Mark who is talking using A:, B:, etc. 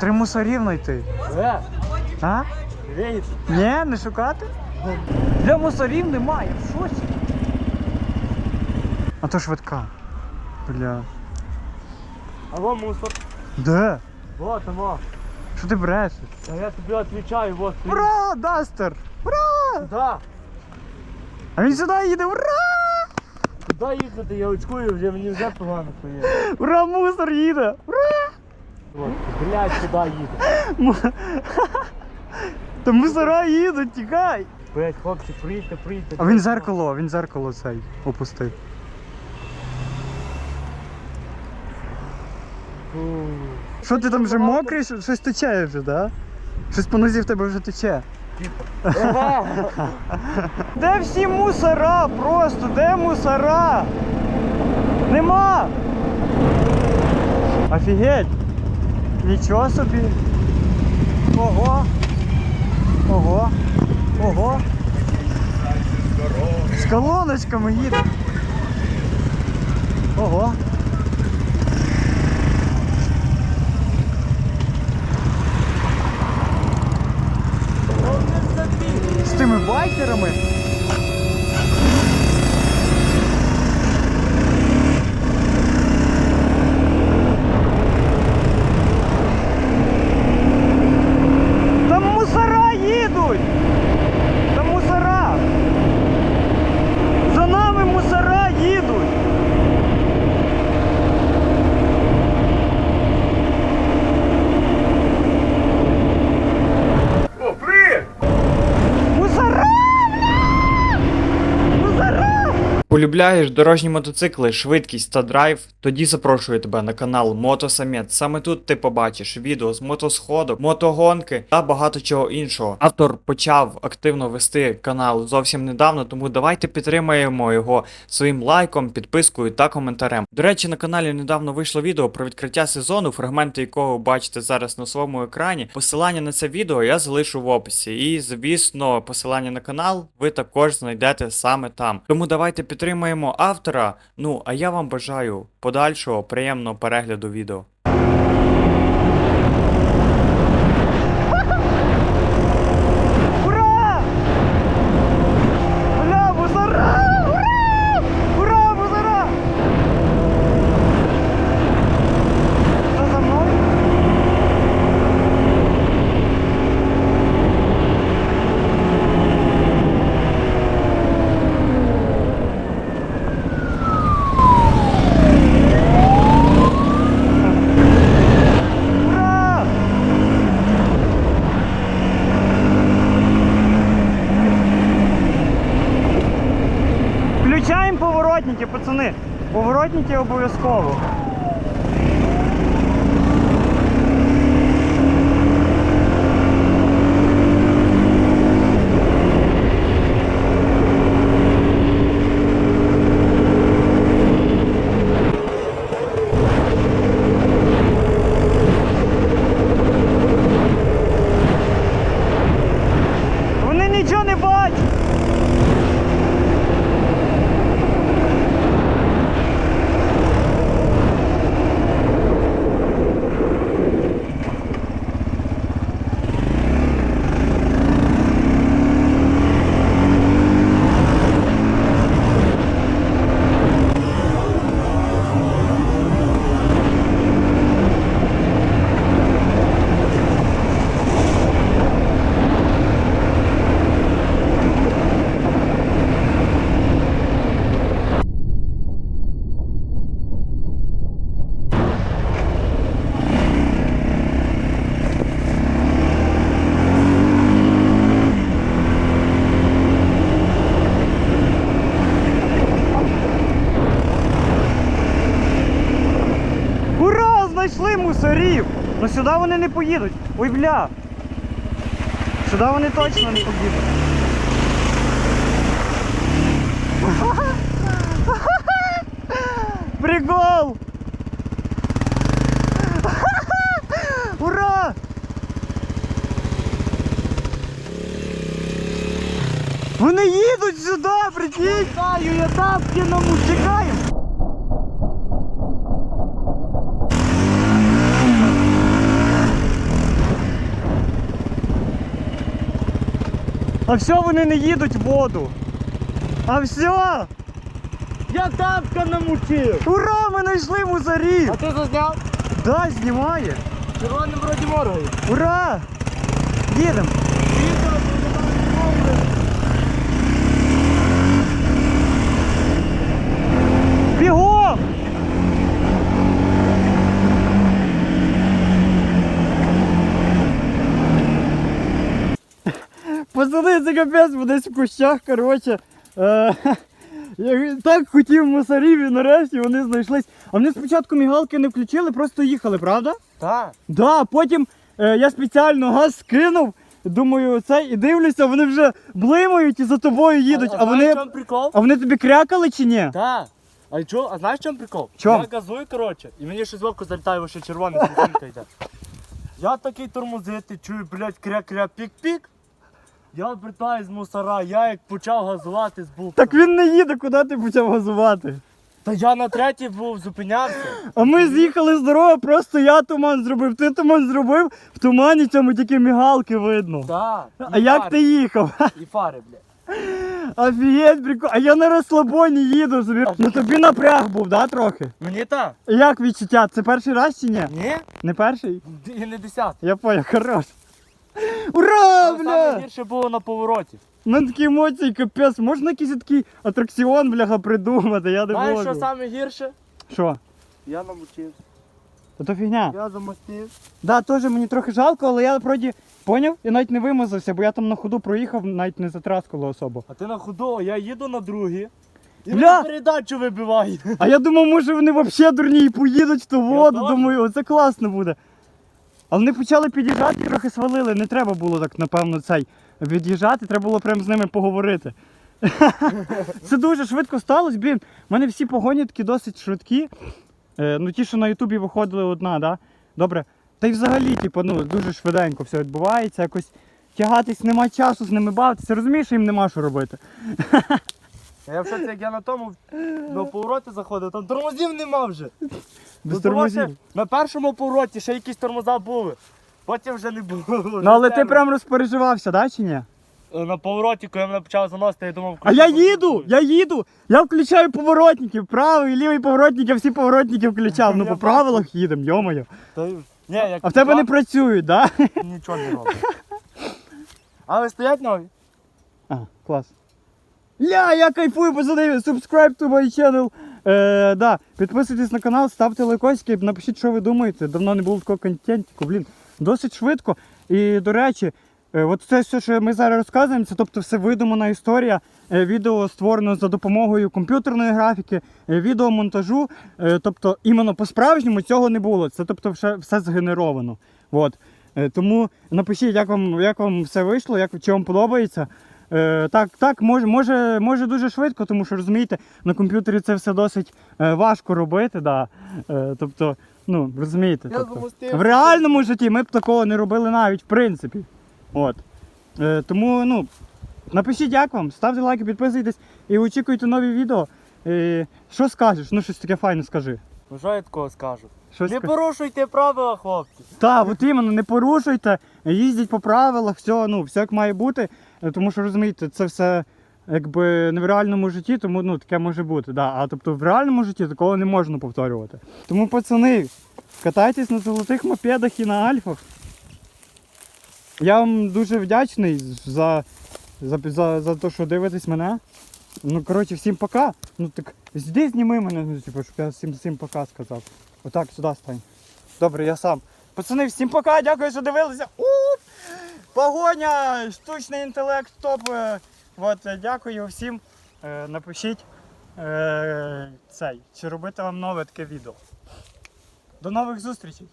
A: Три мусорів знайти.
B: Е,
A: А?
B: вейт.
A: Ні, не шукати? Для мусорів немає, в шоці. А то швидка. Бля.
B: А во мусор.
A: Де?
B: Вот оно.
A: Що ти брешеш?
B: А я тобі отвечаю, вот стоїть.
A: Ура, Дастер! Ура!
B: Да.
A: А він сюди їде, ура!
B: Куди їхати? Я очкую, вже мені вже погано стає.
A: Ура, мусор їде! Ура!
B: Блядь, куди їде?
A: Та мусора їдуть, тікай!
B: Блядь, хлопці, приїдьте, приїдьте.
A: А він зеркало, він зеркало цей опустив. Що ти там вже мокрий? Щось тече вже, да? Щось по нозі в тебе вже тече. Де всі мусора? Просто де мусора? Нема! Офігеть! Нічого собі! Ого! Ого! Ого! З колоночками їде! Ого! З тими байкерами. Там мусора їдуть! Там мусора! За нами мусора їдуть!
B: О, привіт!
A: Мусора! бля! Мусора!
C: Полюбляєш дорожні мотоцикли, швидкість та драйв? Тоді запрошую тебе на канал Мотосамет. Саме тут ти побачиш відео з мотосходок, мотогонки та багато чого іншого. Автор почав активно вести канал зовсім недавно, тому давайте підтримаємо його своїм лайком, підпискою та коментарем. До речі, на каналі недавно вийшло відео про відкриття сезону, фрагменти якого ви бачите зараз на своєму екрані. Посилання на це відео я залишу в описі. І, звісно, посилання на канал ви також знайдете саме там. Тому давайте підтримаємо автора. Ну а я вам бажаю подальшого приємного перегляду відео.
A: Ура! Бля, мусора! Ура! Ура, мусора! Що за мною? Ура! Включаємо поворотники, пацани. Поворотники обов'язково. Вони нічого не бачать. Ура! Знайшли мусорів! Ну сюди вони не поїдуть. Ой, бля! Сюди вони точно не поїдуть. Прикол! Ура! Вони їдуть сюди, прикинь! Я тапки на чекаємо! А все, вони не їдуть в воду. А все!
B: Я тапка намучив!
A: Ура! Ми знайшли мусорів!
B: А ти зазняв?
A: Да, знімає!
B: Червоним вроді моргає.
A: Ура! Їдемо! Це капець, бо десь в кущах, коротше. Е, я так хотів мусорів і нарешті вони знайшлись. А вони спочатку мігалки не включили, просто їхали, правда?
B: Так.
A: Да, потім е, я спеціально газ скинув. Думаю, це і дивлюся, вони вже блимають і за тобою їдуть. А, вони.
B: знаєш, в чому прикол?
A: А вони тобі крякали чи ні?
B: Так. А чо, а знаєш чому прикол?
A: Чом?
B: Я газую, коротше, і мені щось в око залітає, ще червона йде. Я такий тормозити, чую, блядь, кря-кря, пік-пік. Я вертаю з мусора, я як почав газувати з бука.
A: Так він не їде, куди ти почав газувати.
B: Та я на третій був, зупинявся.
A: А ми з'їхали з дороги, просто я туман зробив. Ти туман зробив, в тумані цьому тільки мігалки видно.
B: Так.
A: А як ти їхав?
B: І фари, блядь.
A: Офігеть, прикол. А я на розслабоні їду собі. Ну тобі напряг був, да, трохи?
B: Мені так.
A: Як відчуття? Це перший раз чи ні?
B: Ні?
A: Не перший?
B: І не десятий.
A: Я понял, хорош. Ура,
B: Але гірше було на повороті.
A: У мене такі емоції, капець. Можна якийсь такий атракціон, бляха, придумати, я не
B: Знаєш,
A: можу.
B: що саме гірше?
A: Що?
B: Я намучився.
A: Та то фігня.
B: Я замостив.
A: Да, теж мені трохи жалко, але я вроді поняв і навіть не вимазався, бо я там на ходу проїхав, навіть не затраскало особо.
B: А ти на ходу, а я їду на другі. І
A: Бля!
B: мені передачу вибиває.
A: А я думав, може вони взагалі дурні і поїдуть в ту воду.
B: теж.
A: Думаю, оце класно буде. Але вони почали під'їжджати, трохи свалили. Не треба було так, напевно, цей від'їжджати, треба було прямо з ними поговорити. Це дуже швидко сталося. Блін, в мене всі погоні такі досить швидкі. Е, ну ті, що на Ютубі виходили одна, да? Добре. Та й взагалі, типу, ну, дуже швиденько все відбувається, якось тягатись нема часу з ними бавитися. Розумієш, їм нема що робити.
B: А я в шоці, як я на тому на повороті заходив, там тормозів нема вже.
A: Без тормозів.
B: На першому повороті ще якісь тормоза були. Потім вже не було.
A: Ну але ти прям розпереживався, да, чи ні?
B: На повороті, коли мене почав заносити, я думав,
A: А я їду, я їду. Я включаю поворотники, правий, лівий поворотник, я всі поворотники включав. Ну по правилах їдемо, йомаю. А в тебе не працюють, да?
B: нічого не робить. Але стоять нові.
A: А, клас. Я, я кайфую, пацани, subscribe to my channel. Е, да, підписуйтесь на канал, ставте лайкосики, напишіть, що ви думаєте. Давно не було такого контенту, блін. Досить швидко. І до речі, е, от це все, що ми зараз розказуємо, це тобто все видумана історія. Е, відео створено за допомогою комп'ютерної графіки, е, відеомонтажу. Е, тобто, іменно по-справжньому цього не було. Це тобто все, все згенеровано. От. Е, тому напишіть, як вам, як вам все вийшло, як, чи вам подобається. Е, так, так, може, може, може дуже швидко, тому що розумієте, на комп'ютері це все досить е, важко робити. Да. Е, тобто, ну, розумієте, тобто, в реальному житті ми б такого не робили навіть в принципі. От. Е, тому, ну, напишіть, як вам, ставте лайки, підписуйтесь і очікуйте нові відео. Е, що скажеш? Ну, щось таке файне скажи.
B: Ну що я такого скажу?
A: Щось
B: Не
A: ска-
B: порушуйте правила, хлопці.
A: Так, от іменно, не порушуйте, їздіть по правилах, все, ну, все як має бути. Е, Тому що розумієте, це все якби не в реальному житті, тому ну, таке може бути. Да. А тобто в реальному житті такого не можна повторювати. Тому, пацани, катайтесь на золотих мопедах і на альфах. Я вам дуже вдячний за, за, за, за те, що дивитесь мене. Ну, коротше, всім пока. Ну так зійди зніми мене, ну, типу, щоб я всім, всім пока сказав. Отак, сюди стань. Добре, я сам. Пацани, всім пока, дякую, що дивилися. Погоня, штучний інтелект, топ. Е, От, е, дякую всім. Е, Напишіть цей, чи робити вам нове таке відео. До нових зустрічей!